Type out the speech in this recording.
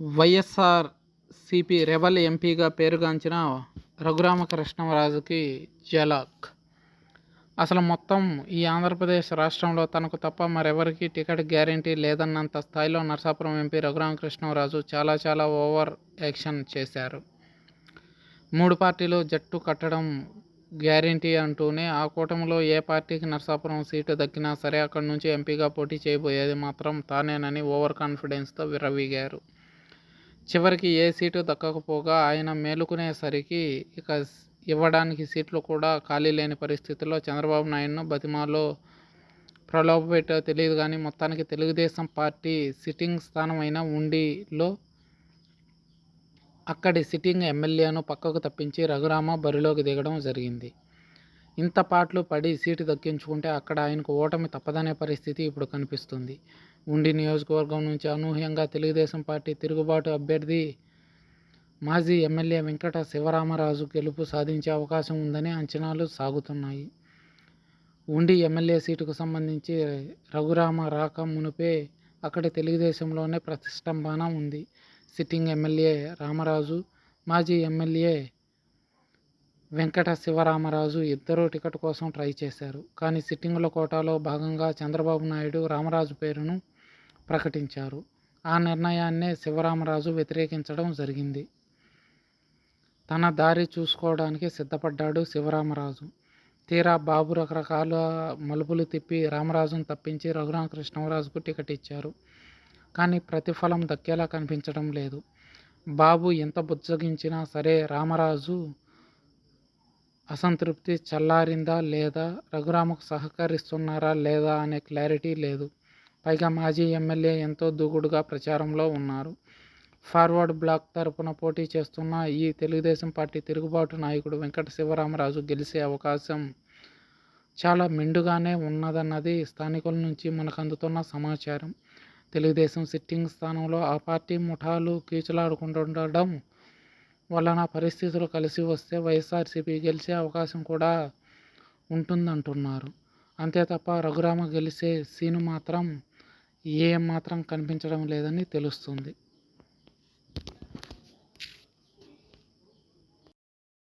YSR CP rebel ఎంపీగా పేరుగాంచిన రఘురామకృష్ణరాజుకి జలాక్. అసలు మొత్తం ఈ ఆంధ్రప్రదేశ్ రాష్ట్రంలో తనకు తప్ప మరెవరికి టికెట్ గ్యారెంటీ లేదన్నంత స్థాయిలో నరసాపురం ఎంపీ రఘురామకృష్ణరాజు చాలా చాలా ఓవర్ యాక్షన్ చేశారు. మూడు పార్టీలు జట్టు కట్టడం గ్యారెంటీ అంటూనే ఆ కూటమిలో ఏ పార్టీకి నరసాపురం సీటు దక్కినా సరే అక్కడి నుంచి ఎంపీగా పోటీ చేయబోయేది మాత్రం తానేనని ఓవర్ కాన్ఫిడెన్స్తో విర్రవీగారు. చివరికి ఏ సీటు దక్కకపోగా ఆయన మేలుకునేసరికి ఇక ఇవ్వడానికి సీట్లు కూడా ఖాళీ లేని పరిస్థితుల్లో చంద్రబాబు నాయుడును బతిమాలో ప్రలోభపెట్టో తెలియదు కానీ మొత్తానికి తెలుగుదేశం పార్టీ సిట్టింగ్ స్థానమైన ఉండిలో అక్కడి సిట్టింగ్ ఎమ్మెల్యేను పక్కకు తప్పించి రఘురామ బరిలోకి దిగడం జరిగింది. ఇంత పాటలు పడి సీటు దక్కించుకుంటే అక్కడ ఆయనకు ఓటమి తప్పదనే పరిస్థితి ఇప్పుడు కనిపిస్తుంది. ఉండి నియోజకవర్గం నుంచి అనూహ్యంగా తెలుగుదేశం పార్టీ తిరుగుబాటు అభ్యర్థి మాజీ ఎమ్మెల్యే వెంకట శివరామరాజు గెలుపు సాధించే అవకాశం ఉందని అంచనాలు సాగుతున్నాయి. ఉండి ఎమ్మెల్యే సీటుకు సంబంధించి రఘురామ రాక మునుపే అక్కడ తెలుగుదేశంలోనే ప్రతిష్టంభన ఉంది. సిట్టింగ్ ఎమ్మెల్యే రామరాజు మాజీ ఎమ్మెల్యే వెంకట శివరామరాజు ఇద్దరూ టికెట్ కోసం ట్రై చేశారు. కానీ సిట్టింగుల కోటాలో భాగంగా చంద్రబాబు నాయుడు రామరాజు పేరును ప్రకటించారు. ఆ నిర్ణయాన్నే శివరామరాజు వ్యతిరేకించడం జరిగింది. తన దారి చూసుకోవడానికి సిద్ధపడ్డాడు శివరామరాజు. తీరా బాబు రకరకాల మలుపులు తిప్పి రామరాజును తప్పించి రఘురామ కృష్ణరాజుకు టికెట్ ఇచ్చారు. కానీ ప్రతిఫలం దక్కేలా కనిపించడం లేదు. బాబు ఎంత బుజ్జగించినా సరే రామరాజు అసంతృప్తి చల్లారిందా లేదా? రఘురామకు సహకరిస్తున్నారా లేదా? అనే క్లారిటీ లేదు. పైగా మాజీ ఎమ్మెల్యే ఎంతో దూకుడుగా ప్రచారంలో ఉన్నారు. ఫార్వర్డ్ బ్లాక్ తరపున పోటీ చేస్తున్న ఈ తెలుగుదేశం పార్టీ తిరుగుబాటు నాయకుడు వెంకట శివరామరాజు గెలిచే అవకాశం చాలా మెండుగానే ఉన్నదన్నది స్థానికుల నుంచి మనకు అందుతున్న సమాచారం. తెలుగుదేశం సిట్టింగ్ స్థానంలో ఆ పార్టీ ముఠాలు కీచులాడుకుంటుండడం వలన పరిస్థితులు కలిసి వస్తే వైఎస్ఆర్సీపీ గెలిచే అవకాశం కూడా ఉంటుందంటున్నారు. అంతే తప్ప రఘురామ గెలిచే సీను మాత్రం ఏ మాత్రం కనిపించడం లేదని తెలుస్తుంది.